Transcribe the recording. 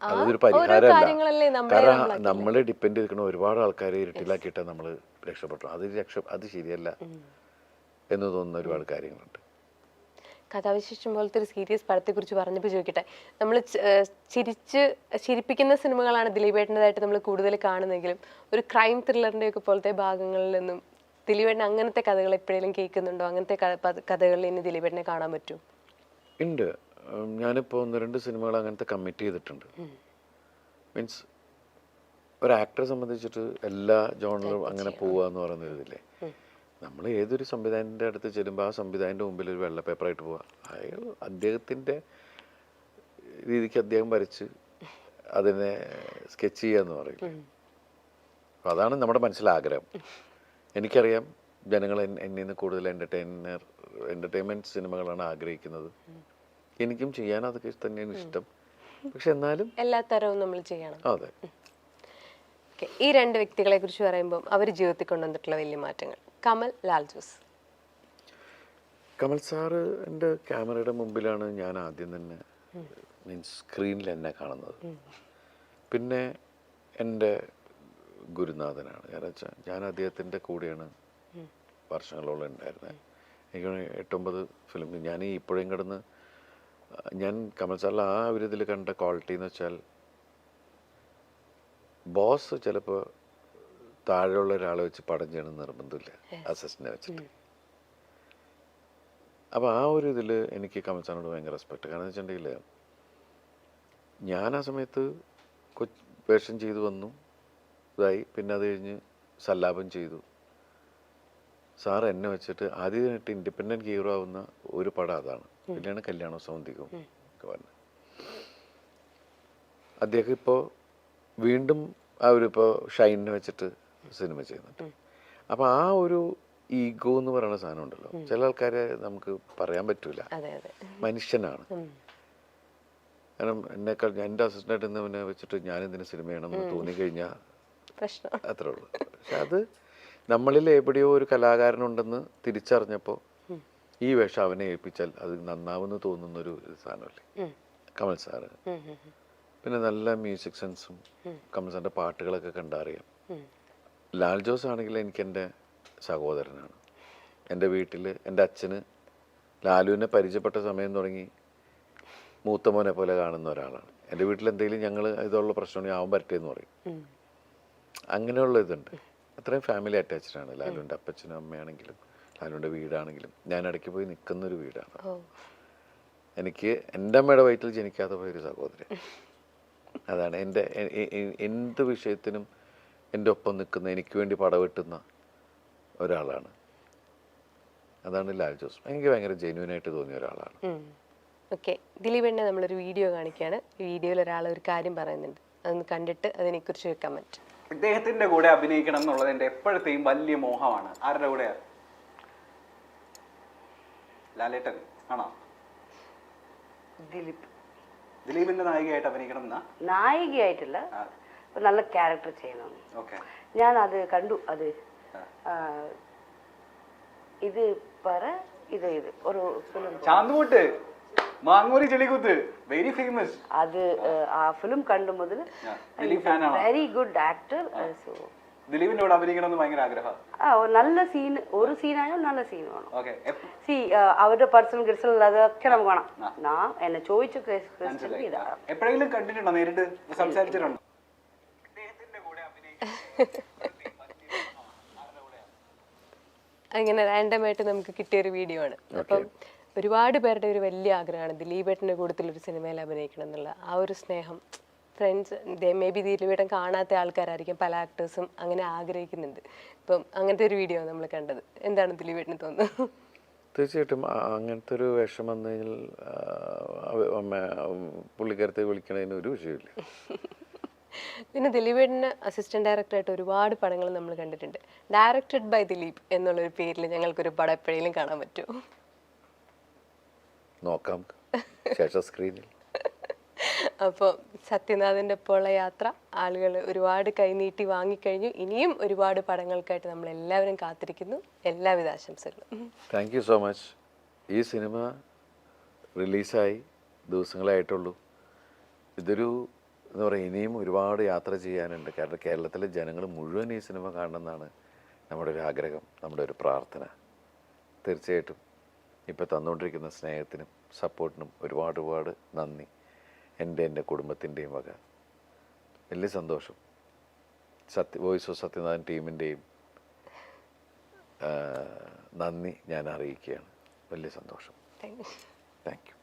അതൊരു പരിഹാരമല്ല. കാരണം നമ്മളെ ഡിപ്പെൻഡ് ചെയ്തിരിക്കുന്ന ഒരുപാട് ആൾക്കാരെ ഇരുട്ടിലാക്കിയിട്ട് നമ്മൾ രക്ഷപ്പെട്ടു. അത് രക്ഷ അത് ശരിയല്ല എന്ന് തോന്നുന്ന ഒരുപാട് കാര്യങ്ങളുണ്ട്. കഥാവിശേഷം പോലത്തെ ഒരു സീരിയസ് പടത്തെ കുറിച്ച് പറഞ്ഞപ്പോൾ ചോദിക്കട്ടെ. നമ്മൾ ചിരിച്ച് ചിരിപ്പിക്കുന്ന സിനിമകളാണ് ദിലീപേട്ടന്റെതായിട്ട് നമ്മൾ കൂടുതൽ കാണുന്നെങ്കിലും ഒരു ക്രൈം ത്രില്ലറിന്റെ ഒക്കെ പോലത്തെ ഭാഗങ്ങളിൽ നിന്നും ദിലീപേട്ടൻ അങ്ങനത്തെ കഥകൾ എപ്പോഴെങ്കിലും കേൾക്കുന്നുണ്ടോ? അങ്ങനത്തെ കഥകളിൽ ഇനി ദിലീപേട്ടനെ കാണാൻ പറ്റും? ഉണ്ട്. ഞാനിപ്പോൾ ഒന്ന് രണ്ട് സിനിമകൾ അങ്ങനത്തെ കമ്മിറ്റ് ചെയ്തിട്ടുണ്ട്. മീൻസ് ഒരു ആക്ടറെ സംബന്ധിച്ചിട്ട് എല്ലാ ജോണിലും അങ്ങനെ പോവുക എന്ന് പറയുന്ന ഇതില്ലേ നമ്മൾ ഏതൊരു സംവിധായകന്റെ അടുത്ത് ചെല്ലുമ്പോൾ ആ സംവിധായകന്റെ മുമ്പിൽ ഒരു വെള്ള പേപ്പറായിട്ട് പോവുക അയാൾ അദ്ദേഹത്തിന്റെ രീതിക്ക് അദ്ദേഹം വരച്ച് അതിനെ സ്കെച്ച് ചെയ്യുക എന്ന് പറയും അപ്പോൾ അതാണ് നമ്മുടെ മനസ്സിലാഗ്രഹം എനിക്കറിയാം ജനങ്ങൾ എന്നിൽ നിന്ന് കൂടുതൽ എന്റർടൈനർ എന്റർടൈൻമെന്റ് സിനിമകളാണ് ആഗ്രഹിക്കുന്നത്. എനിക്കും ചെയ്യാൻ അതൊക്കെ തന്നെയാണ് ഇഷ്ടം. പക്ഷെ എന്നാലും എല്ലാ തരവും നമ്മൾ ചെയ്യണം. അതെ. ഈ രണ്ട് വ്യക്തികളെ കുറിച്ച് പറയുമ്പോൾ അവർ ജീവിതത്തിൽ കൊണ്ടുവന്നിട്ടുള്ള വലിയ മാറ്റങ്ങൾ. കമൽ ലാൽ ജോസ്. കമൽ സാറ് എന്റെ ക്യാമറയുടെ മുമ്പിലാണ് ഞാൻ ആദ്യം തന്നെ മീൻസ് സ്ക്രീനിൽ എന്നെ കാണുന്നത്. പിന്നെ എന്റെ ഗുരുനാഥനാണ്. കാരണം വെച്ചാൽ ഞാൻ അദ്ദേഹത്തിന്റെ കൂടെയാണ് വർഷങ്ങളോളം ഉണ്ടായിരുന്നത്. എനിക്ക് എട്ടൊമ്പത് ഫിലിം ഞാൻ ഇപ്പോഴും കിടന്ന് ഞാൻ കമൽ സാറിൽ ആ ഒരു ഇതിൽ കണ്ട ക്വാളിറ്റി എന്ന് വെച്ചാൽ ബോസ് ചിലപ്പോൾ താഴെയുള്ള ഒരാളെ വെച്ച് പടം ചെയ്യണം നിർബന്ധമില്ല. അസിസ്റ്റിനെ വെച്ചിട്ട്. അപ്പോൾ ആ ഒരു ഇതിൽ എനിക്ക് കമൽ സാറിനോട് ഭയങ്കര റെസ്പെക്ട് കാരണം വെച്ചിട്ടുണ്ടെങ്കിൽ ഞാൻ ആ സമയത്ത് കൊച്ച് വേഷം ചെയ്തു വന്നു. ഇതായി. പിന്നെ അത് കഴിഞ്ഞ് സല്ലാപം ചെയ്തു. സാർ എന്നെ വെച്ചിട്ട് ആദ്യമായിട്ട് ഇൻഡിപെൻഡന്റ് ഹീറോ ആവുന്ന ഒരു പടം അതാണ്. പിന്നെയാണ് കല്യാണ സൗന്ദികവും ഒക്കെ വന്നത് അദ്ദേഹം ഇപ്പോൾ വീണ്ടും ആ ഒരു ഇപ്പോൾ ഷൈനിനെ വെച്ചിട്ട് സിനിമ ചെയ്യുന്നുണ്ട്. അപ്പോൾ ആ ഒരു ഈഗോ എന്ന് പറയുന്ന സാധനം ഉണ്ടല്ലോ. ചില ആൾക്കാരെ നമുക്ക് പറയാൻ പറ്റൂല. മനുഷ്യനാണ്. കാരണം എന്നെക്കാൾ എന്റെ അസിസ്റ്റന്റായിട്ട് ഇന്നവനെ വെച്ചിട്ട് ഞാൻ എന്തിനു സിനിമ ചെയ്യണമെന്ന് തോന്നിക്കഴിഞ്ഞാൽ പ്രശ്നം. അത്രേ ഉള്ളൂ. പക്ഷെ അത് നമ്മളിൽ എവിടെയോ ഒരു കലാകാരനുണ്ടെന്ന് തിരിച്ചറിഞ്ഞപ്പോൾ ഈ വേഷം അവനെ ഏൽപ്പിച്ചാൽ അത് തോന്നുന്ന ഒരു സാധനമല്ലേ? കമൽ സാറ്. പിന്നെ നല്ല മ്യൂസിക് സെൻസും കമൽ സാറിന്റെ പാട്ടുകളൊക്കെ കണ്ടറിയാം. ലാൽ ജോസ് ആണെങ്കിൽ എനിക്ക് എന്റെ സഹോദരനാണ്. എന്റെ വീട്ടിൽ എന്റെ അച്ഛന് ലാലുവിനെ പരിചയപ്പെട്ട സമയം തുടങ്ങി മൂത്ത മോനെ പോലെ കാണുന്ന ഒരാളാണ്. എന്റെ വീട്ടിൽ എന്തെങ്കിലും ഞങ്ങൾ ഇതുള്ള പ്രശ്നമാണെങ്കിൽ അവൻ എന്ന് പറയും. അങ്ങനെയുള്ള ഇതുണ്ട്. അത്രയും ഫാമിലി അറ്റാച്ച്ഡ് ആണ്. ലാലുവിന്റെ അപ്പച്ചനും അമ്മയാണെങ്കിലും ലാലുവിന്റെ വീടാണെങ്കിലും. ഞാൻ ഇടയ്ക്ക് പോയി നിൽക്കുന്നൊരു വീടാണ്. ഓ. എനിക്ക് എന്റെ അമ്മയുടെ വയറ്റിൽ ജനിക്കാത്ത പോയൊരു സഹോദരൻ അതാണ് എന്റെ എന്ത് വിഷയത്തിനും എന്റെ ഒപ്പം നിൽക്കുന്ന എനിക്ക് വേണ്ടി പടവെട്ടുന്ന ഒരാളാണ്. അതാണ് ലാൽ ജോസ്. എനിക്ക് ഭയങ്കര ജെന്യൂനായിട്ട് തോന്നിയ ഒരാളാണ്. ഓക്കെ. ദിലീപേണ്ണെ നമ്മളൊരു വീഡിയോ കാണിക്കുകയാണ്. വീഡിയോയിൽ ഒരാൾ ഒരു കാര്യം പറയുന്നുണ്ട്. അതൊന്ന് കണ്ടിട്ട് അതിനെക്കുറിച്ച് ഒരു കമന്റ് ഇദ്ദേഹത്തിന്റെ കൂടെ അഭിനയിക്കണം എന്നുള്ളത് എന്റെ എപ്പോഴത്തെയും വലിയ മോഹമാണ്. ആരുടെ കൂടെയാ? ലാലേട്ടൻ ആണോ? ദിലീപ്. ദിലീപിന്റെ നായികയായിട്ട് അഭിനയിക്കണം എന്നാ? നായികയായിട്ടില്ല. ഒരു നല്ല ക്യാരക്ടർ ചെയ്യണം. ഓക്കെ. ഞാൻ അത് കണ്ടു അത്. ആ, ഇത് പറ ഇത് ഇത്. ഒരു ഫിലിം ചാന്തുമുട്ട് മാങ്ങൂരി ചെളികുത്ത് വെരി ഫേമസ് അത് ആ, ആ ഫിലിം കണ്ടു മുതൽ ദിലീപ് ഫാനാണോ? വെരി ഗുഡ് ആക്ടർ സോ ദിലീപിന്റെ അഭിനയിക്കണമെന്ന് ഭയങ്കര ആഗ്രഹം. ആ ഒരു നല്ല സീൻ ഒരു സീനായാലും നല്ല സീൻ വേണം. ഓക്കെ സി അവരുടെ പേഴ്സണൽ ഗിഡ്സിൽ അതൊക്കെ നമുക്ക് വേണം. ഞാൻ എന്നെ ചോദിച്ചു ക്വസ്റ്റ്യൻ ഇതാ എപ്പോഴെങ്കിലും കണ്ടിട്ടുണ്ടോ നേരിട്ട്? സംസാരിച്ചിട്ടുണ്ടോ? അങ്ങനെ റാൻഡമായിട്ട് നമുക്ക് കിട്ടിയൊരു വീഡിയോ ആണ്. അപ്പം ഒരുപാട് പേരുടെ ഒരു വലിയ ആഗ്രഹമാണ് ദിലീപേട്ടന്റെ കൂട്ടത്തിൽ ഒരു സിനിമയിൽ അഭിനയിക്കണം എന്നുള്ള ആ ഒരു സ്നേഹം. ഫ്രണ്ട്സ് മേ ബി തിരുവിടം കാണാത്ത ആൾക്കാരായിരിക്കും പല ആക്ടേഴ്സും അങ്ങനെ ആഗ്രഹിക്കുന്നുണ്ട്. ഇപ്പം അങ്ങനത്തെ ഒരു വീഡിയോ നമ്മൾ കണ്ടത്. എന്താണ് ദിലീപേട്ടന് തോന്നുന്നത്? തീർച്ചയായിട്ടും അങ്ങനത്തെ ഒരു വേഷം വന്നു കഴിഞ്ഞാൽ പുള്ളിക്കരത്തെ വിളിക്കണതിന് ഒരു വിഷയമില്ല പിന്നെ ദിലീപിന് അസിസ്റ്റന്റ് ഡയറക്ടർ ആയിട്ട് ഒരുപാട് പടങ്ങൾ നമ്മൾ കണ്ടിട്ടുണ്ട്. ഡയറക്റ്റഡ് ബൈ ദിലീപ് എന്നുള്ളൊരു പേരിൽ ഞങ്ങൾക്കൊരു പടം എപ്പോഴെങ്കിലും കാണാൻ പറ്റുമോ നോക്കാം. ശേഷം സ്ക്രീനിൽ അപ്പോൾ സത്യനാഥന്റെ ഒപ്പമുള്ള യാത്ര ആളുകൾ ഒരുപാട് കൈനീട്ടി വാങ്ങിക്കഴിഞ്ഞു. ഇനിയും ഒരുപാട് പടങ്ങൾക്കായിട്ട് നമ്മൾ എല്ലാവരും കാത്തിരിക്കുന്നു. എല്ലാവിധ ആശംസകളും. താങ്ക് യു സോ മച്ച് ഈ സിനിമ റിലീസായി ദിവസങ്ങളായിട്ടുള്ളൂ. ഇതൊരു എന്ന് പറയുക ഇനിയും ഒരുപാട് യാത്ര ചെയ്യാനുണ്ട്. കാരണം കേരളത്തിലെ ജനങ്ങൾ മുഴുവൻ ഈ സിനിമ കാണണമെന്നാണ് നമ്മുടെ ഒരു ആഗ്രഹം നമ്മുടെ ഒരു പ്രാർത്ഥന. തീർച്ചയായിട്ടും. ഇപ്പോൾ തന്നുകൊണ്ടിരിക്കുന്ന സ്നേഹത്തിനും സപ്പോർട്ടിനും ഒരുപാട് ഒരുപാട് നന്ദി. എന്റെ എന്റെ കുടുംബത്തിന്റെയും വക. വലിയ സന്തോഷം. സത്യ വോയിസ് ഓഫ് സത്യനാഥൻ ടീമിന്റെയും നന്ദി ഞാൻ അറിയിക്കുകയാണ്. വലിയ സന്തോഷം. Thank you.